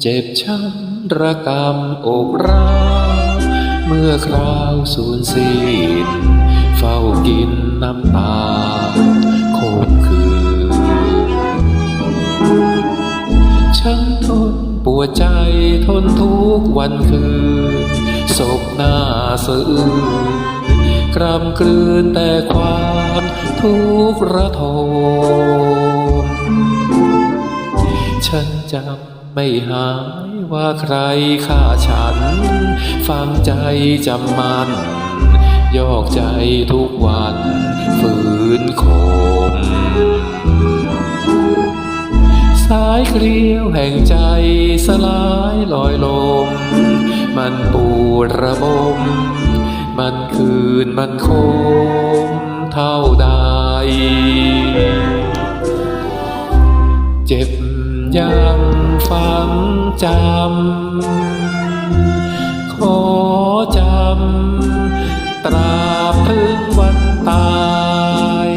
เจ็บช้ำระกำอกร้าวเมื่อคราวสูญสิ้นเฝ้ากินน้ำตาคมคืนฉันทนปวดใจทนทุกวันคืนศพหน้าสะอื้นกรำกลืนแต่ความทุกข์ระทมฉันจำ ไม่หายว่าใครฆ่าฉัน ฟังใจจำมัน ยอกใจทุกวัน ฝืนคมสายเกลียวแห่งใจสลายลอยลม มันปวดระบม มันคืนมันคมเท่าใดเจ็บยัง ฝังจำ ขอจำ ตราบถึงวันตาย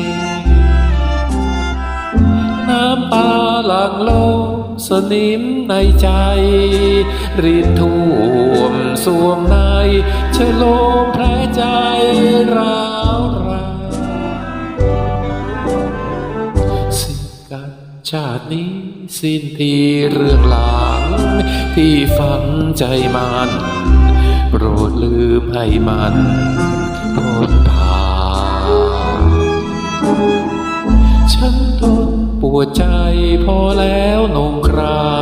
น้ำตาหลั่งลงสนิมในใจรินท่วมสวมในชโลมแผลใจร้าวราสิกันชาตินี้ สิ้นทีเรื่องหลัง ที่ฝังใจมัน โปรดลืมให้มันพ้นผ่านฉันทนปวดใจพอแล้วนงครา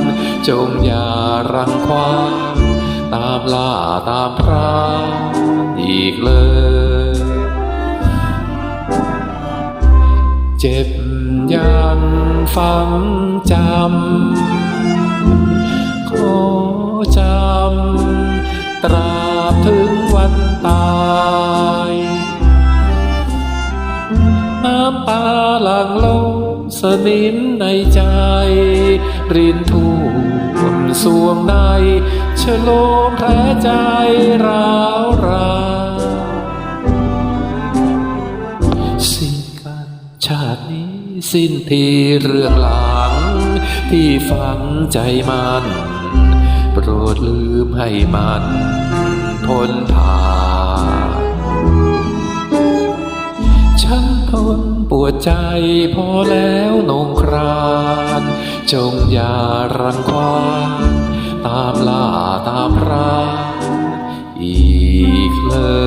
น จงอย่ารังควานตามล่าตามพรานอีกเลย เจ็บยัง ฝังจำ ขอจำ ตราบถึงวันตายน้ำตาหลั่งลงสนิมในใจรินท่วมสวงในชะโลมแผลใจร้าวรา ตินี้สิ้นทีเรื่องหลัง ที่ฝังใจมัน โปรดลืมให้มันพ้นผ่านฉันทนปวดใจพอแล้วนงคราน จงอย่ารังควานตามล่าตามราอีกเลย